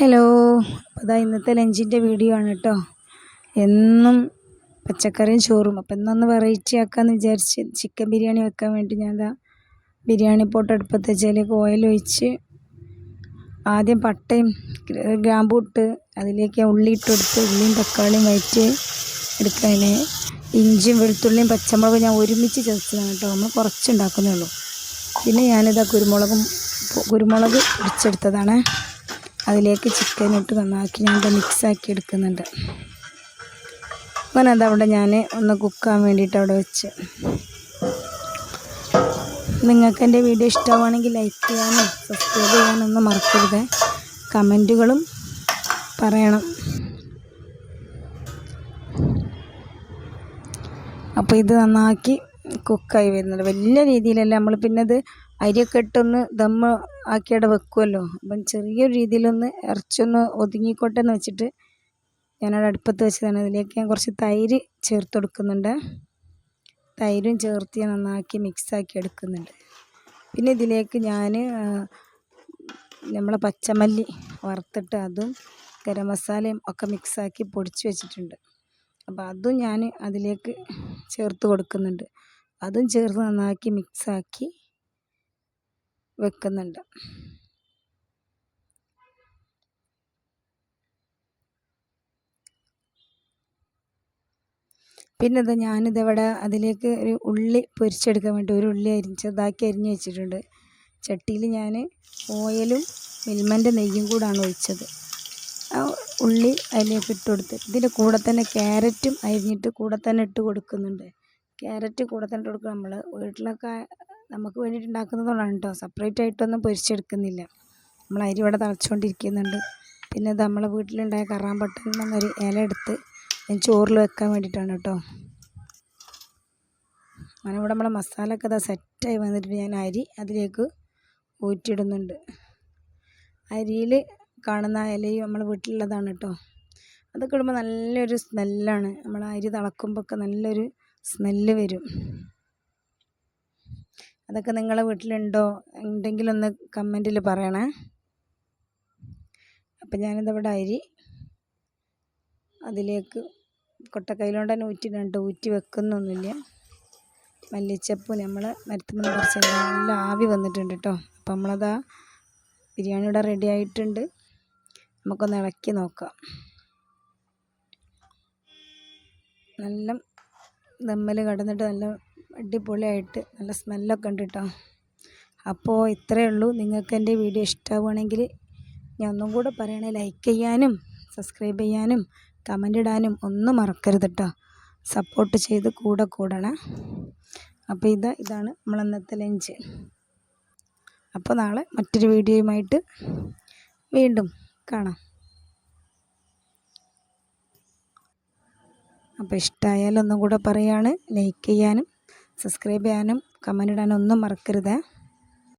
Hello അപ്പോൾ ഇന്നത്തെ ലഞ്ചിന്റെ video ആണ് കേട്ടോ എന്നും പച്ചക്കറിയും ചോറും. അപ്പം ഇന്നൊന്ന് വെറൈറ്റി ആക്കാമെന്ന് വിചാരിച്ച് ചിക്കൻ ബിരിയാണി വെക്കാൻ വേണ്ടി ഞാൻ ഇതാ ബിരിയാണി പോട്ട് അടുപ്പത്ത് വെച്ചതിലേക്ക് ഓയിൽ ഒഴിച്ച് ആദ്യം പട്ടയും ഗ്രാമ്പൂ ഇട്ട് അതിലേക്ക് ഉള്ളി ഇട്ടെടുത്ത് ഉള്ളിയും തക്കാളിയും വയറ്റി എടുക്കാൻ ഇഞ്ചിയും വെളുത്തുള്ളിയും പച്ചമുളകും ഞാൻ ഒരുമിച്ച് ചതച്ചതാണ് കേട്ടോ നമ്മൾ കുറച്ചുണ്ടാക്കുന്നേ ഉള്ളൂ. പിന്നെ ഞാനിതാ കുരുമുളകും കുരുമുളക് പൊടിച്ചെടുത്തതാണ്. അതിലേക്ക് ചിക്കൻ ഇട്ട് നന്നാക്കി ഞാൻ മിക്സാക്കി എടുക്കുന്നുണ്ട് അങ്ങനെ അതവിടെ ഞാൻ ഒന്ന് കുക്കാൻ വേണ്ടിയിട്ട് അവിടെ വെച്ച്. നിങ്ങൾക്ക് എന്റെ വീഡിയോ ഇഷ്ടമാണെങ്കിൽ ലൈക്ക് ചെയ്യാനും സബ്സ്ക്രൈബ് ചെയ്യാനൊന്നും മറക്കരുത്. കമന്റുകളും പറയണം. അപ്പോൾ ഇത് നന്നാക്കി കുക്കായി വരുന്നുണ്ട്. വലിയ രീതിയിലല്ല നമ്മൾ പിന്നെ ഇത് അരിയൊക്കെ ഇട്ടൊന്ന് ദമ്മ് ആക്കിയുടെ വെക്കുമല്ലോ അപ്പം ചെറിയൊരു രീതിയിലൊന്ന് ഇറച്ചൊന്ന് ഒതുങ്ങിക്കോട്ടെ എന്ന് വെച്ചിട്ട് ഞാനവിടെ അടുപ്പത്ത് വെച്ചതാണ്. അതിലേക്ക് ഞാൻ കുറച്ച് തൈര് ചേർത്ത് കൊടുക്കുന്നുണ്ട്. തൈരും ചേർത്ത് ഞാൻ നന്നാക്കി മിക്സാക്കി എടുക്കുന്നുണ്ട്. പിന്നെ ഇതിലേക്ക് ഞാൻ നമ്മളെ പച്ചമല്ലി വറുത്തിട്ട് അതും ഗരം മസാലയും ഒക്കെ മിക്സാക്കി പൊടിച്ച് വെച്ചിട്ടുണ്ട്. അപ്പോൾ അതും ഞാൻ അതിലേക്ക് ചേർത്ത് കൊടുക്കുന്നുണ്ട്. അതും ചേർത്ത് നന്നാക്കി മിക്സാക്കി വെക്കുന്നുണ്ട്. പിന്നെ ഇത് ഞാനിതിവിടെ അതിലേക്ക് ഒരു ഉള്ളി പൊരിച്ചെടുക്കാൻ വേണ്ടി ഒരു ഉള്ളി അരിഞ്ഞ് ചെറുതാക്കി അരിഞ്ഞ് വെച്ചിട്ടുണ്ട്. ചട്ടിയിൽ ഞാൻ ഓയിലും മിൽമന്റെ നെയ്യും കൂടാണ് ഒഴിച്ചത്. ആ ഉള്ളി അതിലേക്ക് ഇട്ട് കൊടുത്ത് ഇതിന്റെ കൂടെ തന്നെ ക്യാരറ്റും അരിഞ്ഞിട്ട് കൂടെ തന്നെ ഇട്ട് കൊടുക്കുന്നുണ്ട്. ക്യാരറ്റ് കൂടെ തന്നെ ഇട്ട് കൊടുക്കുക നമ്മൾ വീട്ടിലൊക്കെ നമുക്ക് വേണ്ടിയിട്ട് ഉണ്ടാക്കുന്നതുകൊണ്ടാണ് കേട്ടോ. സെപ്പറേറ്റ് ആയിട്ടൊന്നും പൊരിച്ചെടുക്കുന്നില്ല. നമ്മൾ അരി ഇവിടെ തിളച്ചുകൊണ്ടിരിക്കുന്നുണ്ട്. പിന്നെ ഇത് നമ്മളെ വീട്ടിലുണ്ടായ കറാമ്പട്ടൻ എന്നൊരു ഇല എടുത്ത് ചോറിൽ വെക്കാൻ വേണ്ടിയിട്ടാണ് കേട്ടോ. അങ്ങനെ ഇവിടെ നമ്മളെ മസാല ഒക്കെ ഇതാ സെറ്റായി വന്നിട്ട് ഞാൻ അരി അതിലേക്ക് ഊറ്റിയിടുന്നുണ്ട്. അരിയിൽ കാണുന്ന ഇലയും നമ്മളെ വീട്ടിലുള്ളതാണ് കേട്ടോ. അതൊക്കെ ഇടുമ്പോൾ നല്ലൊരു സ്മെല്ലാണ് നമ്മൾ അരി തിളക്കുമ്പോൾ ഒക്കെ നല്ലൊരു സ്മെല്ല് വരും. അതൊക്കെ നിങ്ങളെ വീട്ടിലുണ്ടോ? ഉണ്ടെങ്കിലൊന്ന് കമന്റിൽ പറയണേ. അപ്പം ഞാനിതവിടെ അരി അതിലേക്ക് കൊട്ടക്കൈയിലോണ്ട് തന്നെ ഊറ്റിയിടുന്നുണ്ട് ഊറ്റി വെക്കുന്നൊന്നുമില്ല. മല്ലിച്ചപ്പ് നമ്മൾ മരത്തുമ്പോൾ കുറച്ച് നല്ല ആവി വന്നിട്ടുണ്ട് കേട്ടോ അപ്പം നമ്മളതാ ബിരിയാണി ഇവിടെ റെഡി ആയിട്ടുണ്ട്. നമുക്കൊന്ന് ഇളക്കി നോക്കാം. നല്ല ദമ്മൽ കടന്നിട്ട് നല്ല അടിപൊളിയായിട്ട് നല്ല സ്മെല്ലൊക്കെ ഉണ്ട് കേട്ടോ അപ്പോൾ ഇത്രയേ ഉള്ളൂ. നിങ്ങൾക്ക് എന്റെ വീഡിയോ ഇഷ്ടമാവുകയാണെങ്കിൽ ഞാൻ ഒന്നും കൂടെ പറയണേ ലൈക്ക് ചെയ്യാനും സബ്സ്ക്രൈബ് ചെയ്യാനും കമന്റ് ഇടാനും ഒന്നും മറക്കരുത് കേട്ടോ സപ്പോർട്ട് ചെയ്ത് കൂടെ കൂടണേ. അപ്പോൾ ഇത് ഇതാണ് നമ്മൾ ഇന്നത്തെ ലഞ്ച് അപ്പോൾ നാളെ മറ്റൊരു വീഡിയോയുമായിട്ട് വീണ്ടും കാണാം. അപ്പോൾ ഇഷ്ടമായാലൊന്നും കൂടെ പറയാണ് ലൈക്ക് ചെയ്യാനും സബ്സ്ക്രൈബ് ചെയ്യാനും കമന്റ് ഇടാനും ഒന്നും മറക്കരുതേ.